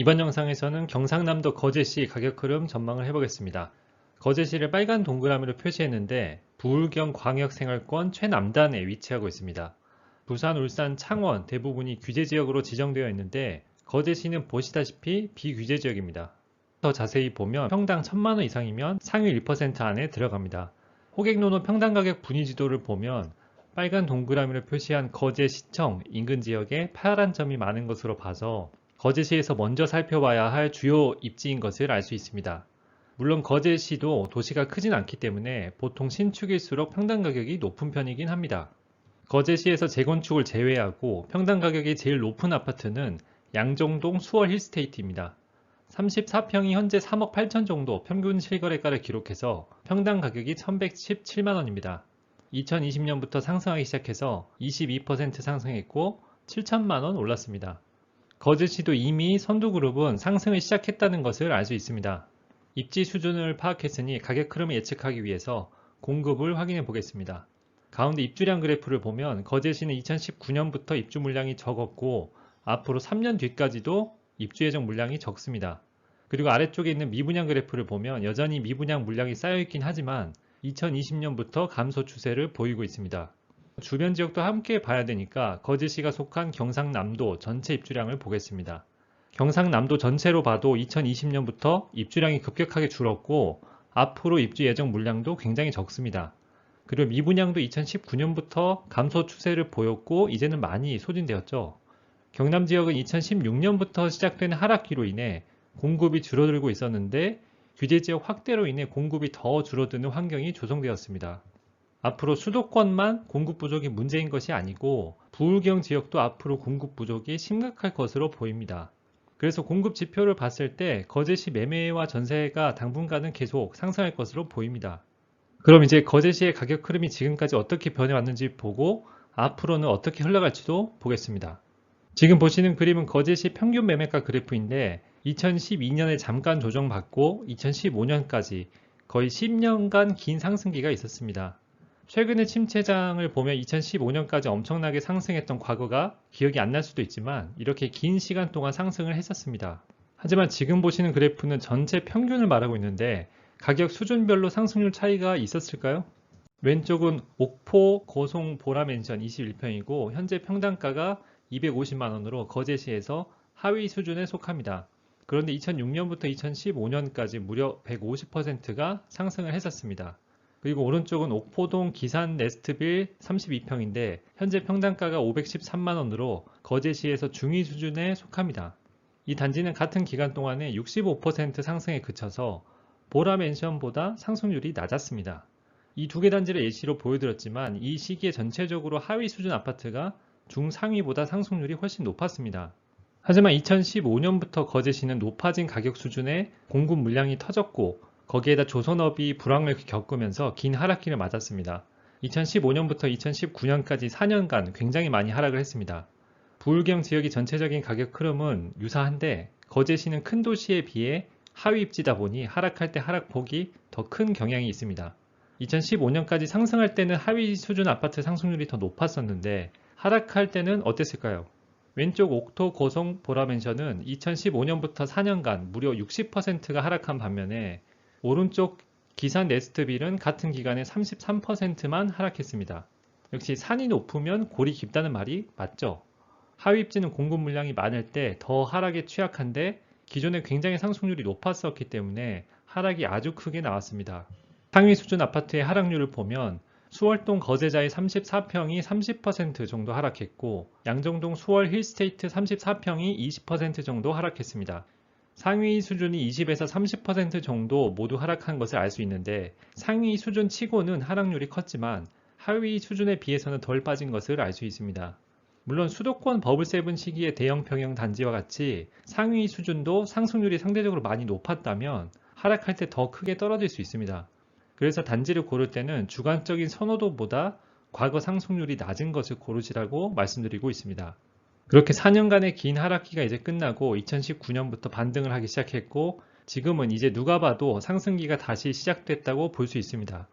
이번 영상에서는 경상남도 거제시 가격 흐름 전망을 해보겠습니다. 거제시를 빨간 동그라미로 표시했는데 부울경 광역생활권 최남단에 위치하고 있습니다. 부산, 울산, 창원 대부분이 규제지역으로 지정되어 있는데 거제시는 보시다시피 비규제 지역입니다. 더 자세히 보면 평당 1000만원 이상이면 상위 1% 안에 들어갑니다. 호객노노 평당 가격 분위지도를 보면 빨간 동그라미로 표시한 거제시청 인근 지역에 파란 점이 많은 것으로 봐서 거제시에서 먼저 살펴봐야 할 주요 입지인 것을 알 수 있습니다. 물론 거제시도 도시가 크진 않기 때문에 보통 신축일수록 평당 가격이 높은 편이긴 합니다. 거제시에서 재건축을 제외하고 평당 가격이 제일 높은 아파트는 양정동 수월 힐스테이트입니다. 34평이 현재 3억 8천 정도 평균 실거래가를 기록해서 평당 가격이 1117만원입니다. 2020년부터 상승하기 시작해서 22% 상승했고 7천만원 올랐습니다. 거제시도 이미 선두그룹은 상승을 시작했다는 것을 알 수 있습니다. 입지 수준을 파악했으니 가격 흐름을 예측하기 위해서 공급을 확인해 보겠습니다. 가운데 입주량 그래프를 보면 거제시는 2019년부터 입주 물량이 적었고 앞으로 3년 뒤까지도 입주 예정 물량이 적습니다. 그리고 아래쪽에 있는 미분양 그래프를 보면 여전히 미분양 물량이 쌓여있긴 하지만 2020년부터 감소 추세를 보이고 있습니다. 주변 지역도 함께 봐야 되니까 거제시가 속한 경상남도 전체 입주량을 보겠습니다. 경상남도 전체로 봐도 2020년부터 입주량이 급격하게 줄었고 앞으로 입주 예정 물량도 굉장히 적습니다. 그리고 미분양도 2019년부터 감소 추세를 보였고 이제는 많이 소진되었죠. 경남 지역은 2016년부터 시작된 하락기로 인해 공급이 줄어들고 있었는데 규제 지역 확대로 인해 공급이 더 줄어드는 환경이 조성되었습니다. 앞으로 수도권만 공급 부족이 문제인 것이 아니고 부울경 지역도 앞으로 공급 부족이 심각할 것으로 보입니다. 그래서 공급 지표를 봤을 때 거제시 매매와 전세가 당분간은 계속 상승할 것으로 보입니다. 그럼 이제 거제시의 가격 흐름이 지금까지 어떻게 변해왔는지 보고 앞으로는 어떻게 흘러갈지도 보겠습니다. 지금 보시는 그림은 거제시 평균 매매가 그래프인데 2012년에 잠깐 조정받고 2015년까지 거의 10년간 긴 상승기가 있었습니다. 최근의 침체장을 보면 2015년까지 엄청나게 상승했던 과거가 기억이 안 날 수도 있지만 이렇게 긴 시간 동안 상승을 했었습니다. 하지만 지금 보시는 그래프는 전체 평균을 말하고 있는데 가격 수준별로 상승률 차이가 있었을까요? 왼쪽은 옥포 고송 보라맨션 21평이고 현재 평당가가 250만원으로 거제시에서 하위 수준에 속합니다. 그런데 2006년부터 2015년까지 무려 150%가 상승을 했었습니다. 그리고 오른쪽은 옥포동 기산 네스트빌 32평인데 현재 평당가가 513만원으로 거제시에서 중위 수준에 속합니다. 이 단지는 같은 기간 동안에 65% 상승에 그쳐서 보라맨션보다 상승률이 낮았습니다. 이 두 개 단지를 예시로 보여드렸지만 이 시기에 전체적으로 하위 수준 아파트가 중상위보다 상승률이 훨씬 높았습니다. 하지만 2015년부터 거제시는 높아진 가격 수준의 공급 물량이 터졌고 거기에다 조선업이 불황을 겪으면서 긴 하락기를 맞았습니다. 2015년부터 2019년까지 4년간 굉장히 많이 하락을 했습니다. 부울경 지역의 전체적인 가격 흐름은 유사한데 거제시는 큰 도시에 비해 하위 입지다 보니 하락할 때 하락폭이 더 큰 경향이 있습니다. 2015년까지 상승할 때는 하위 수준 아파트 상승률이 더 높았었는데 하락할 때는 어땠을까요? 왼쪽 옥토 고성 보라맨션은 2015년부터 4년간 무려 60%가 하락한 반면에 오른쪽 기산 네스트빌은 같은 기간에 33%만 하락했습니다. 역시 산이 높으면 골이 깊다는 말이 맞죠? 하위 입지는 공급 물량이 많을 때 더 하락에 취약한데 기존에 굉장히 상승률이 높았었기 때문에 하락이 아주 크게 나왔습니다. 상위 수준 아파트의 하락률을 보면 수월동 거제자의 34평이 30% 정도 하락했고 양정동 수월 힐스테이트 34평이 20% 정도 하락했습니다. 상위 수준이 20에서 30% 정도 모두 하락한 것을 알 수 있는데 상위 수준 치고는 하락률이 컸지만 하위 수준에 비해서는 덜 빠진 것을 알 수 있습니다. 물론 수도권 버블세븐 시기의 대형 평형 단지와 같이 상위 수준도 상승률이 상대적으로 많이 높았다면 하락할 때 더 크게 떨어질 수 있습니다. 그래서 단지를 고를 때는 주관적인 선호도보다 과거 상승률이 낮은 것을 고르시라고 말씀드리고 있습니다. 그렇게 4년간의 긴 하락기가 이제 끝나고 2019년부터 반등을 하기 시작했고 지금은 이제 누가 봐도 상승기가 다시 시작됐다고 볼 수 있습니다.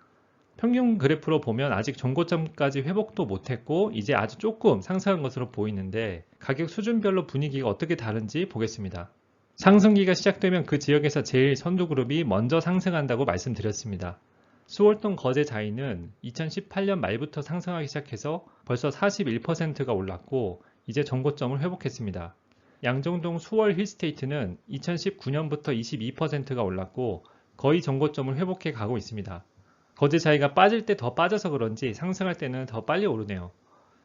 평균 그래프로 보면 아직 정고점까지 회복도 못했고 이제 아주 조금 상승한 것으로 보이는데 가격 수준별로 분위기가 어떻게 다른지 보겠습니다. 상승기가 시작되면 그 지역에서 제일 선두그룹이 먼저 상승한다고 말씀드렸습니다. 수월동 거제 자이는 2018년 말부터 상승하기 시작해서 벌써 41%가 올랐고 이제 정고점을 회복했습니다. 양정동 수월 힐스테이트는 2019년부터 22%가 올랐고 거의 정고점을 회복해 가고 있습니다. 거제 자이가 빠질 때 더 빠져서 그런지 상승할 때는 더 빨리 오르네요.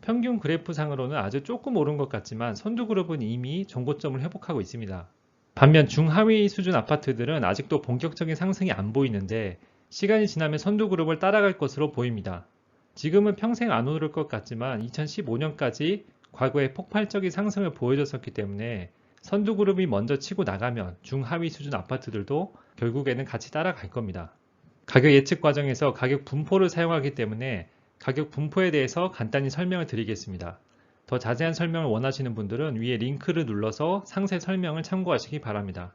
평균 그래프상으로는 아주 조금 오른 것 같지만 선두그룹은 이미 정고점을 회복하고 있습니다. 반면 중하위 수준 아파트들은 아직도 본격적인 상승이 안 보이는데 시간이 지나면 선두그룹을 따라갈 것으로 보입니다. 지금은 평생 안 오를 것 같지만 2015년까지 과거에 폭발적인 상승을 보여줬었기 때문에 선두그룹이 먼저 치고 나가면 중하위 수준 아파트들도 결국에는 같이 따라갈 겁니다. 가격 예측 과정에서 가격 분포를 사용하기 때문에 가격 분포에 대해서 간단히 설명을 드리겠습니다. 더 자세한 설명을 원하시는 분들은 위에 링크를 눌러서 상세 설명을 참고하시기 바랍니다.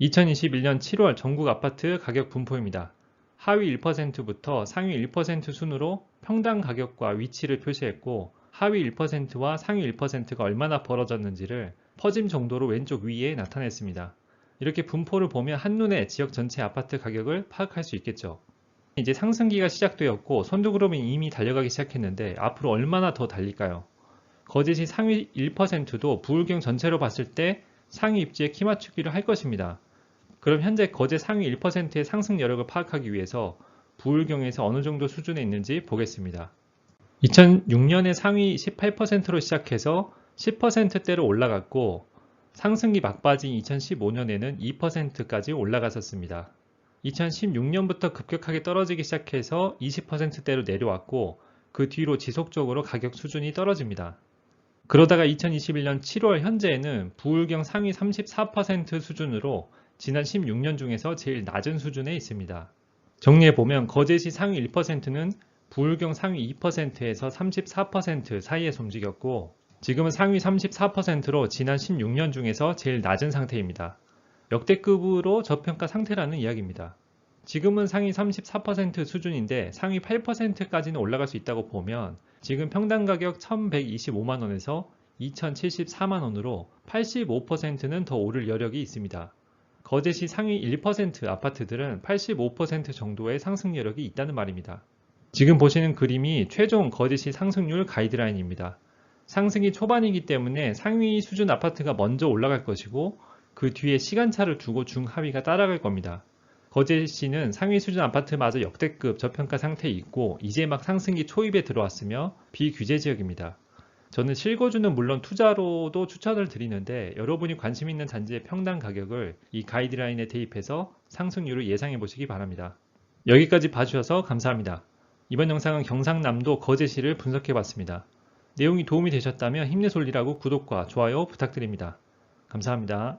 2021년 7월 전국 아파트 가격 분포입니다. 하위 1%부터 상위 1% 순으로 평당 가격과 위치를 표시했고 하위 1%와 상위 1%가 얼마나 벌어졌는지를 퍼짐 정도로 왼쪽 위에 나타냈습니다. 이렇게 분포를 보면 한눈에 지역 전체 아파트 가격을 파악할 수 있겠죠. 이제 상승기가 시작되었고 선두그룹이 이미 달려가기 시작했는데 앞으로 얼마나 더 달릴까요? 거제시 상위 1%도 부울경 전체로 봤을 때 상위 입지에 키 맞추기를 할 것입니다. 그럼 현재 거제 상위 1%의 상승 여력을 파악하기 위해서 부울경에서 어느 정도 수준에 있는지 보겠습니다. 2006년에 상위 18%로 시작해서 10%대로 올라갔고 상승기 막바지인 2015년에는 2%까지 올라갔었습니다. 2016년부터 급격하게 떨어지기 시작해서 20%대로 내려왔고 그 뒤로 지속적으로 가격 수준이 떨어집니다. 그러다가 2021년 7월 현재에는 부울경 상위 34% 수준으로 지난 16년 중에서 제일 낮은 수준에 있습니다. 정리해보면 거제시 상위 1%는 부울경 상위 2%에서 34% 사이에서 움직였고 지금은 상위 34%로 지난 16년 중에서 제일 낮은 상태입니다. 역대급으로 저평가 상태라는 이야기입니다. 지금은 상위 34% 수준인데 상위 8%까지는 올라갈 수 있다고 보면 지금 평당 가격 1125만원에서 2074만원으로 85%는 더 오를 여력이 있습니다. 거제시 상위 1% 아파트들은 85% 정도의 상승 여력이 있다는 말입니다. 지금 보시는 그림이 최종 거제시 상승률 가이드라인입니다. 상승이 초반이기 때문에 상위 수준 아파트가 먼저 올라갈 것이고 그 뒤에 시간차를 두고 중하위가 따라갈 겁니다. 거제시는 상위 수준 아파트마저 역대급 저평가 상태에 있고 이제 막 상승기 초입에 들어왔으며 비규제 지역입니다. 저는 실거주는 물론 투자로도 추천을 드리는데 여러분이 관심 있는 단지의 평당 가격을 이 가이드라인에 대입해서 상승률을 예상해 보시기 바랍니다. 여기까지 봐주셔서 감사합니다. 이번 영상은 경상남도 거제시를 분석해 봤습니다. 내용이 도움이 되셨다면 힘내솔리라고 구독과 좋아요 부탁드립니다. 감사합니다.